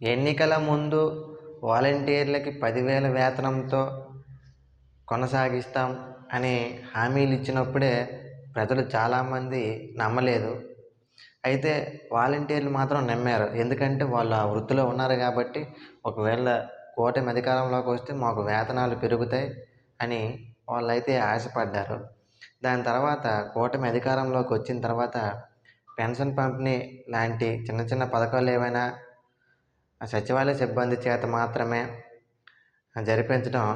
ఎన్నికల ముందు వాలంటీర్లకి పదివేల వేతనంతో కొనసాగిస్తాం అని హామీలు ఇచ్చినప్పుడే ప్రజలు చాలామంది నమ్మలేదు. అయితే వాలంటీర్లు మాత్రం నమ్మారు. ఎందుకంటే వాళ్ళు ఆ వృత్తిలో ఉన్నారు కాబట్టి ఒకవేళ కూటమి అధికారంలోకి వస్తే మాకు వేతనాలు పెరుగుతాయి అని వాళ్ళైతే ఆశపడ్డారు. దాని తర్వాత కూటమి అధికారంలోకి వచ్చిన తర్వాత పెన్షన్ పంపిణీ లాంటి చిన్న చిన్న పథకాలు ఏవైనా సచివాలయ సిబ్బంది చేత మాత్రమే జరిపించడం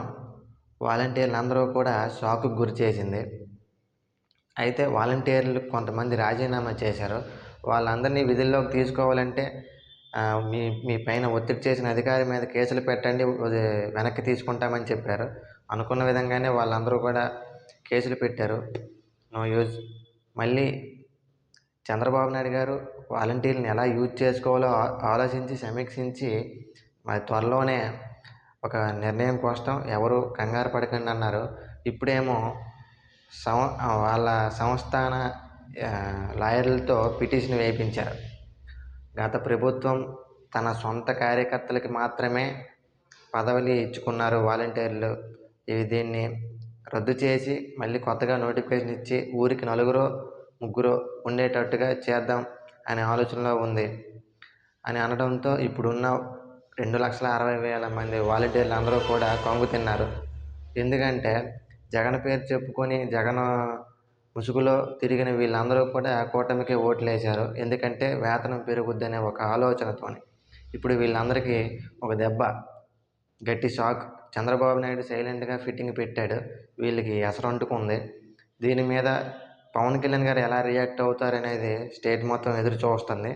వాలంటీర్లు అందరూ కూడా షాక్కు గురి చేసింది. అయితే వాలంటీర్లు కొంతమంది రాజీనామా చేశారు. వాళ్ళందరినీ విధుల్లోకి తీసుకోవాలంటే మీ మీ పైన ఒత్తిడి చేసిన అధికారి మీద కేసులు పెట్టండి వెనక్కి తీసుకుంటామని చెప్పారు. అనుకున్న విధంగానే వాళ్ళందరూ కూడా కేసులు పెట్టారు. No use. మళ్ళీ చంద్రబాబు నాయుడు గారు వాలంటీర్ని ఎలా యూజ్ చేసుకోవాలో ఆలోచించి సమీక్షించి మరి త్వరలోనే ఒక నిర్ణయం కోసం ఎవరు కంగారు పడకండి అన్నారు. ఇప్పుడేమో సం వాళ్ళ సంస్థాన లాయర్లతో పిటిషన్ వేయించారు గత ప్రభుత్వం తన సొంత కార్యకర్తలకి మాత్రమే పదవులు ఇచ్చుకున్నారు వాలంటీర్లు. ఇవి దీన్ని రద్దు చేసి మళ్ళీ కొత్తగా నోటిఫికేషన్ ఇచ్చి ఊరికి నలుగురు ముగ్గురు ఉండేటట్టుగా చేద్దాం అనే ఆలోచనలో ఉంది. అని అనడంతో ఇప్పుడున్న రెండు లక్షల అరవై వేల మంది వాలంటీర్లు అందరూ కూడా కొంగు తిన్నారు. ఎందుకంటే జగన్ పేరు చెప్పుకొని జగన్ ముసుగులో తిరిగిన వీళ్ళందరూ కూడా కూటమికి ఓట్లు వేశారు ఎందుకంటే వేతనం పెరుగుద్దనే ఒక ఆలోచనతోని. ఇప్పుడు వీళ్ళందరికీ ఒక దెబ్బ. గట్టి షాక్. చంద్రబాబు నాయుడు సైలెంట్గా ఫిట్టింగ్ పెట్టాడు. వీళ్ళకి ఎసరంటుకుంది. దీని మీద పవన్ కళ్యాణ్ గారు ఎలా రియాక్ట్ అవుతారనేది స్టేట్ మొత్తం ఎదురు చూస్తుంది.